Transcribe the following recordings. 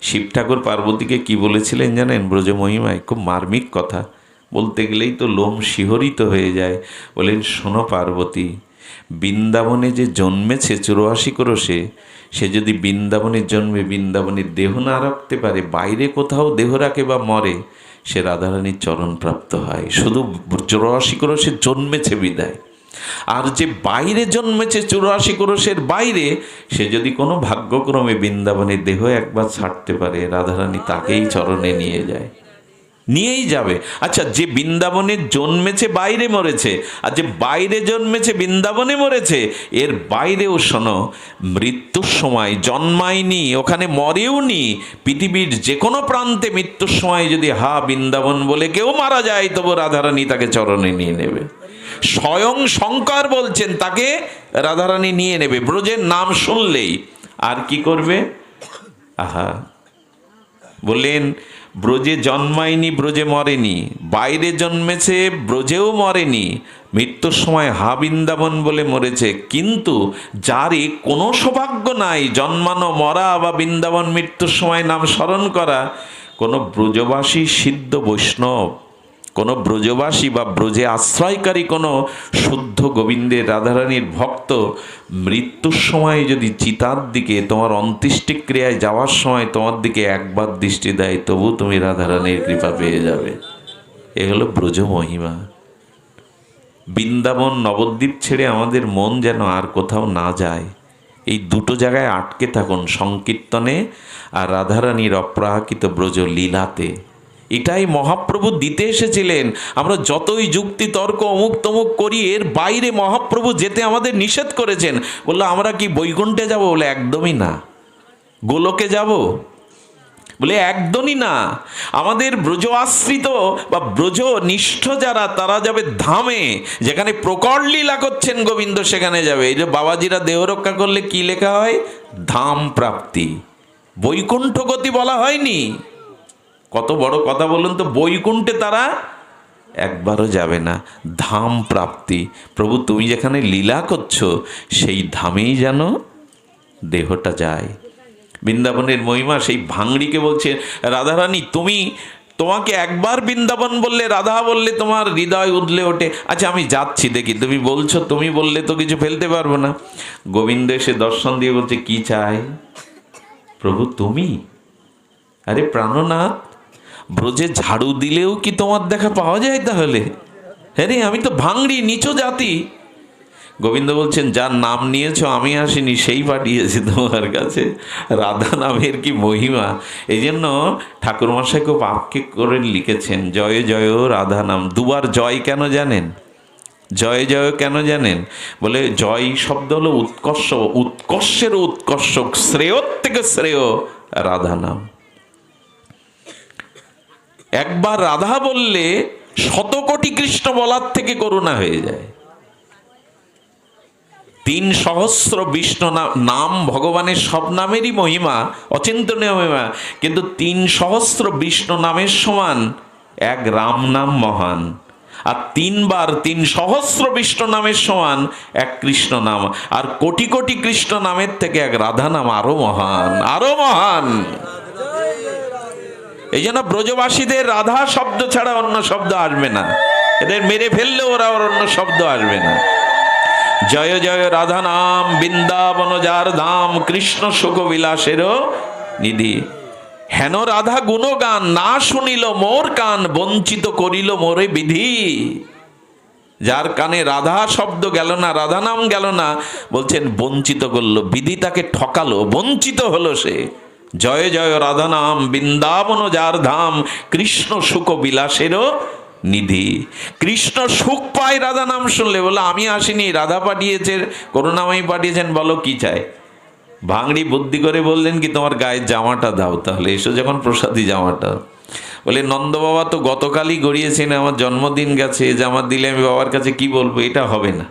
শিব ঠাকুর পার্বতীকে কি বলেছিলেন জানেন? ব্রজমহিমায় খুব মার্মিক কথা। বলতে গেলেই তো লোম শিহরিত হয়ে যায়। বলেন, শোনো পার্বতী, বৃন্দাবনে যে জন্মেছে চুরাশি ক্রোশে সে যদি বৃন্দাবনের জন্মে বৃন্দাবনের দেহ না রাখতে পারে, বাইরে কোথাও দেহ রাখে বা মরে, সে রাধারানীর চরণ প্রাপ্ত হয়। শুধু চুরাশি ক্রোশে জন্মেছে বিদায় আর যে বাইরে জন্মেছে চুরাশি ক্রোশের বাইরে, সে যদি কোনো ভাগ্যক্রমে বৃন্দাবনের দেহ একবার ছাড়তে পারে, রাধারানী তাকেই চরণে নিয়ে যায়। নিয়েই যাবে। আচ্ছা যে বৃন্দাবনে জন্মেছে বাইরে মরেছে, আর যে বাইরে জন্মেছে বৃন্দাবনে মরেছে, এর বাইরেও শোনো, মৃত্যুর সময় জন্মায়নি, ওখানে মরেও নি পৃথিবীর যে কোনো প্রান্তে মৃত্যুর সময় যদি হা বৃন্দাবন বলে কেউ মারা যায়, তবু রাধারানী তাকে চরণে নিয়ে নেবে। স্বয়ং শঙ্কর বলছেন, তাকে রাধারানী নিয়ে নেবে। ব্রজের নাম শুনলেই আর কি করবে? আহা। বললেন, ব্রজে জন্মায়নি, ব্রজে মরেনি, বাইরে জন্মেছে, ব্রজেও মরেনি, মৃত্যুর সময় হা বৃন্দাবন বলে মরেছে, কিন্তু যারই কোনো সৌভাগ্য নাই, জন্মানো, মরা বা বৃন্দাবন মৃত্যুর সময় নাম স্মরণ করা, কোনো ব্রজবাসী সিদ্ধ বৈষ্ণব কোনো ব্রজবাসী বা ব্রজে আশ্রয়কারী কোনো শুদ্ধ গোবিন্দের রাধারানীর ভক্ত মৃত্যুর সময় যদি চিতার দিকে, তোমার অন্ত্যেষ্টিক্রিয়ায় যাওয়ার সময় তোমার দিকে একবার দৃষ্টি দেয়, তবু তুমি রাধারানীর কৃপা পেয়ে যাবে। এ হলো ব্রজ মহিমা। বৃন্দাবন, নবদ্বীপ ছেড়ে আমাদের মন যেন আর কোথাও না যায়, এই দুটো জায়গায় আটকে থাকুন সংকীর্তনে আর রাধারানীর অপ্রাহৃত ব্রজ লীলাতে। এটাই মহাপ্রভু দিতে এসেছিলেন। আমরা যতই যুক্তি, তর্ক, অমুক তমুক করি, এর বাইরে মহাপ্রভু যেতে আমাদের নিষেধ করেছেন। বলল, আমরা কি বৈকুণ্ঠে যাব? বলে, একদমই না। গোলকে যাব? বলে, একদমই না। আমাদের ব্রজ আশ্রিত বা ব্রজ নিষ্ঠ যারা, তারা যাবে ধামে, যেখানে প্রকট লীলা করছেন গোবিন্দ, সেখানে যাবে। এই যে বাবাজিরা দেহ রক্ষা করলে কি লেখা হয়? ধাম প্রাপ্তি। বৈকুণ্ঠ গতি বলা হয়নি। কত বড় কথা বলুন তো, বৈকুণ্ঠে তারা একবারও যাবে না। ধাম প্রাপ্তি। প্রভু, তুমি যেখানে লীলা করছ, সেই ধামেই যেন দেহটা যায়। বৃন্দাবনের মহিমা সেই ভাঙড়িকে বলছে, রাধারানী, তুমি, তোমাকে একবার বৃন্দাবন বললে, রাধা বললে তোমার হৃদয় উদলে ওঠে। আচ্ছা আমি যাচ্ছি, দেখি, তুমি বলছো, তুমি বললে তো কিছু ফেলতে পারব না। গোবিন্দ এসে দর্শন দিয়ে বলছে, কি চাই? প্রভু, তুমি। আরে, প্রাণনাথ ব্রজে ঝাড়ু দিলেও কি তোমার দেখা পাওয়া যায় তাহলে? হ্যাঁ রে, আমি তো ভাঙড়ি, নিচু জাতি। গোবিন্দ বলছেন, যার নাম নিয়েছো, আমি আসিনি, সেই পাঠিয়েছি তোমার কাছে। রাধা নামের কি মহিমা? এই জন্য ঠাকুরমশাই খুব আক্ষেপ করে লিখেছেন, জয় জয়, রাধা নাম। দুবার জয় কেন জানেন? জয় জয় কেন জানেন? বলে, জয় শব্দ হলো উৎকর্ষ, উৎকর্ষের উৎকর্ষ শ্রেয়র থেকে শ্রেয় রাধা নাম। একবার রাধা বললে শত কোটি কৃষ্ণ বলার থেকে করুণা হয়ে যায়। তিন সহস্র বিষ্ণু নাম ভগবানের সব নামেরই মহিমা, অচিন্তনীয় মহিমা, কিন্তু তিন সহস্র বিষ্ণু নামের সমান এক রাম নাম মহান। আর তিনবার তিন সহস্র বিষ্ণু নামের সমান এক কৃষ্ণ নাম, আর কোটি কোটি কৃষ্ণ নামের থেকে এক রাধা নাম আরও মহান আরও মহান। এই জন্য ব্রজবাসীদের রাধা শব্দ ছাড়া অন্য শব্দ আসবে না। এদের মেরে ফেললে ওরা ওর অন্য শব্দ আসবে না। জয় জয় রাধা নাম, বৃন্দাবন যার ধাম, কৃষ্ণ সুখ বিলাসেরও নিধি। হেন রাধা গুণগান, না শুনিল মোর কান, বঞ্চিত করিল মোরে বিধি। যার কানে রাধা শব্দ গেল না, রাধা নাম গেল না, বলছেন, বঞ্চিত করল, বিধি তাকে ঠকালো, বঞ্চিত হলো সে। জয় জয় রাধা নাম বৃন্দাবন যার ধাম কৃষ্ণ সুখ বিলাসেরও নিধি। কৃষ্ণ সুখ পায় রাধা নাম শুনলে, বলে, আমি আসিনি, রাধা পাঠিয়েছে করুণাময়ী পাঠিয়েছেন, বলো কি চাই? ভাঙড়ি বুদ্ধি করে বললেন কি, তোমার গায়ের জামাটা দাও, তাহলে এসো যখন প্রসাদী জামাটা। বলে, নন্দ বাবা তো গতকালই গড়িয়েছেন, আমার জন্মদিন গেছে জামা দিলে আমি বাবার কাছে কি বলব, এটা হবে না।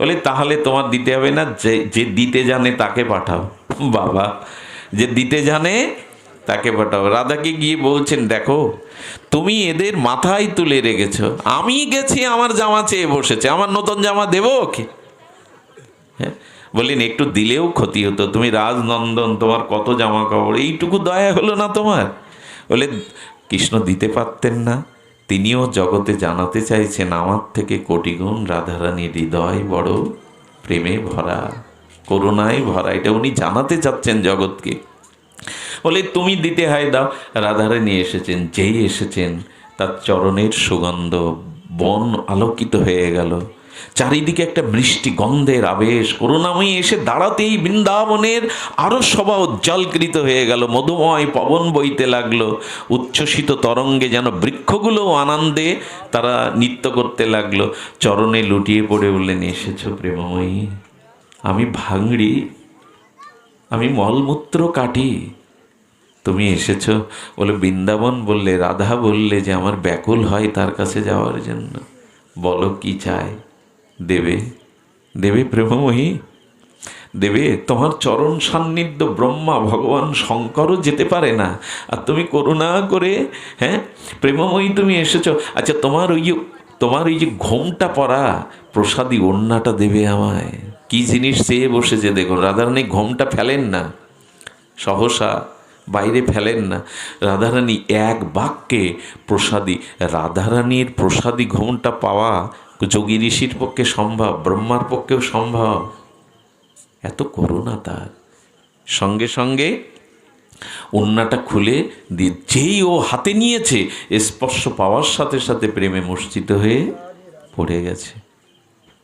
বলে, তাহলে তোমার দিতে হবে না, যে যে দিতে জানে তাকে পাঠাও। বাবা যে দিতে জানে, তাকে পাঠাও। রাধাকে গিয়ে বলছেন, দেখো, তুমি এদের মাথায় তুলে রেখেছ। আমি গেছি, আমার জামা চেয়ে বসেছে। আমার নতুন জামা দেবো ওকে হ্যাঁ বললেন, একটু দিলেও ক্ষতি হতো। তুমি রাজনন্দন, তোমার কত জামা কাপড় এইটুকু দয়া হলো না তোমার? বলে কৃষ্ণ দিতে পারতেন না। তিনিও জগতে জানাতে চাইছেন, আমার থেকে কোটিগুণ রাধারানীর হৃদয় বড় প্রেমে ভরা। করুণায় ভরা, এটা উনি জানাতে চাচ্ছেন জগৎকে। বলে, তুমি দিতে হয় দাও। রাধারানী এসেছেন, যেই এসেছেন, তার চরণের সুগন্ধ বন আলোকিত হয়ে গেল। চারিদিকে একটা বৃষ্টি গন্ধের আবেশ, করুণাময়ী এসে দাঁড়াতেই বৃন্দাবনের আরও সভা উজ্জ্বলকৃত হয়ে গেল। মধুময় পবন বইতে লাগল। উচ্ছ্বসিত তরঙ্গে যেন বৃক্ষগুলোও আনন্দে তারা নৃত্য করতে লাগল। চরণে লুটিয়ে পড়ে বললেন এসেছ প্রেমময়ী। আমি ভাঙড়ি, আমি মলমূত্র কাটি। তুমি এসেছ বলে বৃন্দাবন বললে, রাধা বললে যে আমার ব্যাকুল হয় তার কাছে যাওয়ার জন্য। বলো কি চায় দেবে দেবে প্রেমময়ী, দেবে তোমার চরণ সান্নিধ্য ব্রহ্মা ভগবান শঙ্করও যেতে পারে না। আর তুমি করুণা করে হ্যাঁ প্রেমময়ী তুমি এসেছ। আচ্ছা তোমার ওই তোমার ওই যে ঘোমটা পরা প্রসাদী ওড়নাটা দেবে আমায়। কি জিনিস চেয়ে বসেছে দেখুন, রাধারানী ঘোমটা ফেলেন না, সহসা বাইরে ফেলেন না। রাধারানী এক বাক্যে প্রসাদী, রাধারানীর প্রসাদী ঘোমটা পাওয়া যোগী ঋষির পক্ষে সম্ভব, ব্রহ্মার পক্ষেও সম্ভব। এত করুণা তার। সঙ্গে সঙ্গে ওন্নাটা খুলে দিয়ে যেই ও হাতে নিয়েছে স্পর্শ পাওয়ার সাথে সাথে প্রেমে মূর্ছিত হয়ে পড়ে গেছে।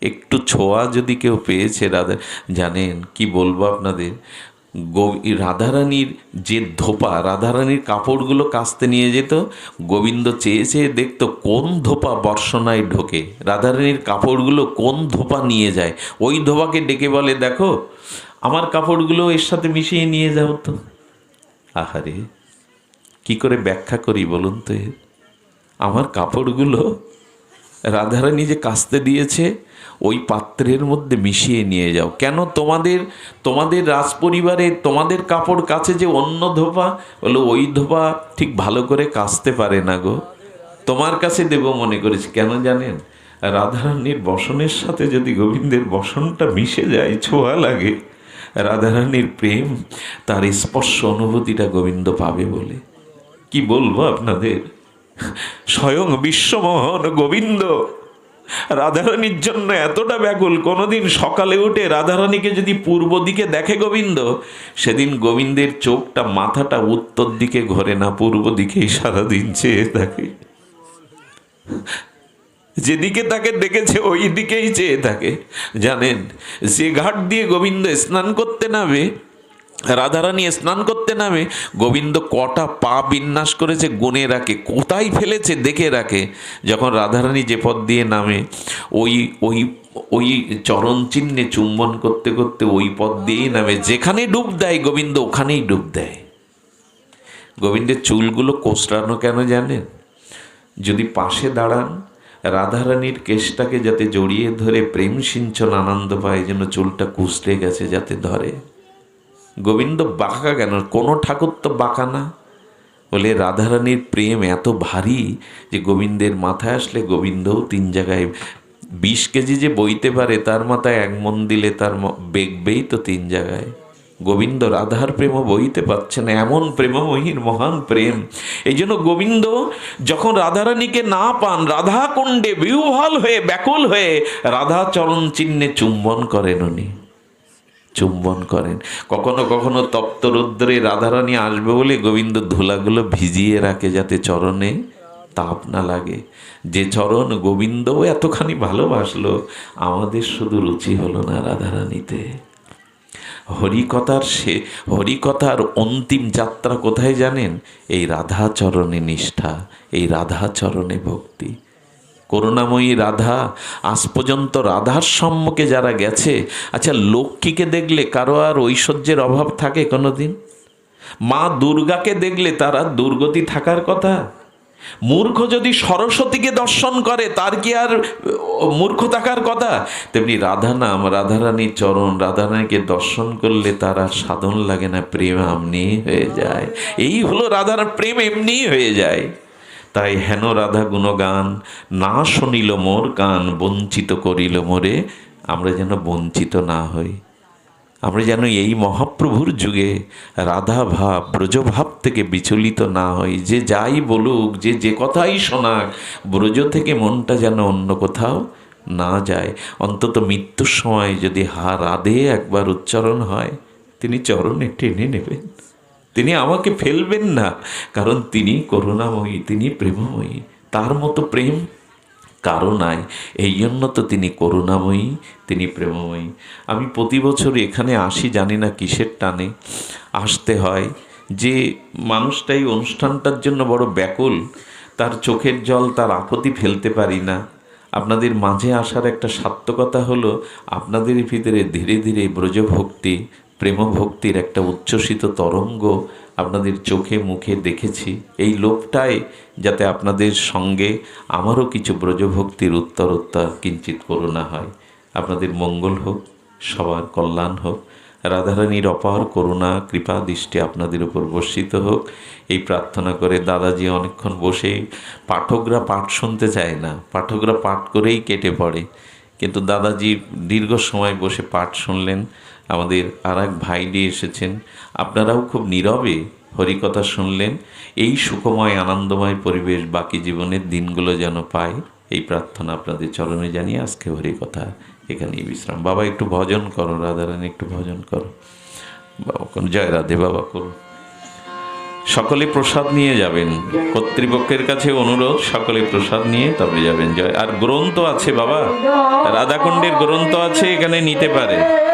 একটু ছোঁয়া যদি কেউ পেয়েছে রাধা, জানেন কি বলব আপনাদের? গো- রাধারানীর যে ধোপা, রাধারানীর কাপড়গুলো কাস্তে নিয়ে যেত, গোবিন্দ চেয়ে চেয়ে দেখতো কোন ধোপা বর্ষণায় ঢোকে। রাধারানীর কাপড়গুলো কোন ধোপা নিয়ে যায়? ওই ধোপাকে ডেকে বলে, দেখো, আমার কাপড়গুলো এর সাথে মিশিয়ে নিয়ে যাও তো। আহারে, কি করে ব্যাখ্যা করি বলুন তো আমার কাপড়গুলো রাধারানী যে কাস্তে দিয়েছে, ওই পাত্রের মধ্যে মিশিয়ে নিয়ে যাও। কেন তোমাদের তোমাদের রাজপরিবারে তোমাদের কাপড় কাছে যে অন্য ধোপা? বলো, ওই ধোপা ঠিক ভালো করে কাচতে পারে না গো। তোমার কাছে দেব মনে করেছি। কেন জানেন? রাধারানীর বসনের সাথে যদি গোবিন্দের বসনটা মিশে যায়, ছোঁয়া লাগে। রাধারানীর প্রেম, তার স্পর্শ অনুভূতিটা গোবিন্দ পাবে বলে। কি বলব আপনাদের? স্বয়ং বিশ্বমোহন গোবিন্দ। রাধারানীর জন্য এতটা ব্যাকুল, কোনোদিন সকালে উঠে রাধারানীকে যদি পূর্ব দিকে দেখে গোবিন্দ, সেদিন গোবিন্দের চোখটা, মাথাটা উত্তর দিকে ঘোরে না, পূর্ব দিকেই সারাদিন চেয়ে থাকে। যেদিকে তাকে ডেকেছে ওই দিকেই চেয়ে থাকে। জানেন, যে ঘাট দিয়ে গোবিন্দ স্নান করতে নামে রাধারানী স্নান করতে নামে, গোবিন্দ কটা পা বিন্যাস করেছে, গুনে রাখে, কোথায় ফেলেছে দেখে রাখে। যখন রাধারানী যে পথ দিয়ে নামে, ওই ওই ওই চরণ চিহ্নে চুম্বন করতে করতে ওই পথ দিয়েই নামে। যেখানে ডুব দেয় গোবিন্দ, ওখানেই ডুব দেয়। গোবিন্দের চুলগুলো কোচড়ানো কেন জানেন? যদি পাশে দাঁড়ান, রাধারানীর কেশটাকে যাতে জড়িয়ে ধরে প্রেম সিঞ্চন আনন্দ পায়, যেন চুলটা কুচড়ে গেছে যাতে ধরে। গোবিন্দ বাঁকা কেন? কোনো ঠাকুর তো বাঁকা না। বলে রাধারানীর প্রেম এত ভারী যে গোবিন্দের মাথায় আসলে গোবিন্দও তিন জায়গায় বিশ কেজি যে বইতে পারে, তার মাথায় এক মন দিলে তার বেগবেই তো তিন জায়গায়। গোবিন্দ রাধার প্রেমও বইতে পারছে না, এমন প্রেমময়ীর মহান প্রেম। এই জন্য গোবিন্দ যখন রাধারানীকে না পান রাধা কুণ্ডে বিহ্বল হয়ে, ব্যাকুল হয়ে রাধা চরণ চিহ্নে চুম্বন করেন উনি। চুম্বন করেন। কখনো কখনো তপ্ত রৌদ্রে রাধারানী আসবে বলে গোবিন্দ ধুলাগুলো ভিজিয়ে রাখে যাতে চরণে তাপ না লাগে। যে চরণ গোবিন্দও এতখানি ভালোবাসলো, আমাদের শুধু রুচি হলো না রাধারানীতে। হরিকথার সে, হরিকথার অন্তিম যাত্রা কোথায় জানেন? এই রাধাচরণে নিষ্ঠা, এই রাধাচরণে ভক্তি। করুণাময়ী রাধা, আজ পর্যন্ত রাধার সম্মুখে যারা গেছে আচ্ছা লক্ষ্মীকে দেখলে কারও আর ঐশ্বর্যের অভাব থাকে কোনোদিন? মা দুর্গাকে দেখলে তারা দুর্গতি থাকার কথা? মূর্খ যদি সরস্বতীকে দর্শন করে, তার কি আর মূর্খ থাকার কথা? তেমনি রাধা নাম রাধারানীর চরণ, রাধারানীকে দর্শন করলে তার আর সাধন লাগে না, প্রেম এমনি হয়ে যায়। এই হলো রাধার প্রেম, এমনি হয়ে যায়। তাই হেন রাধা গুণগান না শুনিল মোর গান বঞ্চিত করিল মোরে। আমরা যেন বঞ্চিত না হই। আমরা যেন এই মহাপ্রভুর যুগে রাধা ভাব, ব্রজভাব থেকে বিচলিত না হই। যে যাই বলুক, যে যে কথাই শোনাক, ব্রজ থেকে মনটা যেন অন্য কোথাও না যায়। অন্তত মৃত্যুর সময় যদি হা রাধে একবার উচ্চারণ হয়, তিনি চরণে টেনে নেবেন। তিনি আমাকে ফেলবেন না। কারণ তিনি করুণাময়ী, তিনি প্রেমময়ী। তার মতো প্রেম কারও নাই। এই জন্য তো তিনি করুণাময়ী, তিনি প্রেমময়ী। আমি প্রতি বছর এখানে আসি, জানি না কিসের টানে। আসতে হয় যে মানুষটা এই অনুষ্ঠানটার জন্য বড় ব্যাকুল। তার চোখের জল, তার আপত্তি ফেলতে পারি না। আপনাদের মাঝে আসার একটা সার্থকতা হলো, আপনাদের ভিতরে ধীরে ধীরে ব্রজভক্তি প্রেমভক্তির একটা উচ্ছ্বসিত তরঙ্গ আপনাদের চোখে, মুখে দেখেছি। এই লোভটাই যাতে আপনাদের সঙ্গে আমারও কিছু ব্রজভক্তির উত্তরোত্তর কিঞ্চিত করুণা হয়। আপনাদের মঙ্গল হোক, সবার কল্যাণ হোক, রাধারানীর অপার করুণা, কৃপা দৃষ্টি আপনাদের উপর বর্ষিত হোক। এই প্রার্থনা করে দাদাজি অনেকক্ষণ বসে পাঠকরা পাঠ শুনতে চায় না। পাঠকরা পাঠ করেই কেটে পড়ে। কিন্তু দাদাজি দীর্ঘ সময় বসে পাঠ শুনলেন। আমাদের আর এক ভাইডি এসেছেন। আপনারাও খুব নীরবে হরিকথা শুনলেন। এই সুখময়, আনন্দময় পরিবেশ বাকি জীবনের দিনগুলো যেন পায়, এই প্রার্থনা আপনাদের চরণে জানিয়ে আজকে হরিকথা এখানেই বিশ্রাম। বাবা, একটু ভজন করো, রাধারানী, একটু ভজন করো। বাবা, কোন জয়, রাধে বাবা করুন সকলে প্রসাদ নিয়ে যাবেন। কর্তৃপক্ষের কাছে অনুরোধ, সকলে প্রসাদ নিয়ে তবে যাবেন। জয়। আর গ্রন্থ আছে বাবা। রাধাকুণ্ডের গ্রন্থ আছে, এখানে নিতে পারে।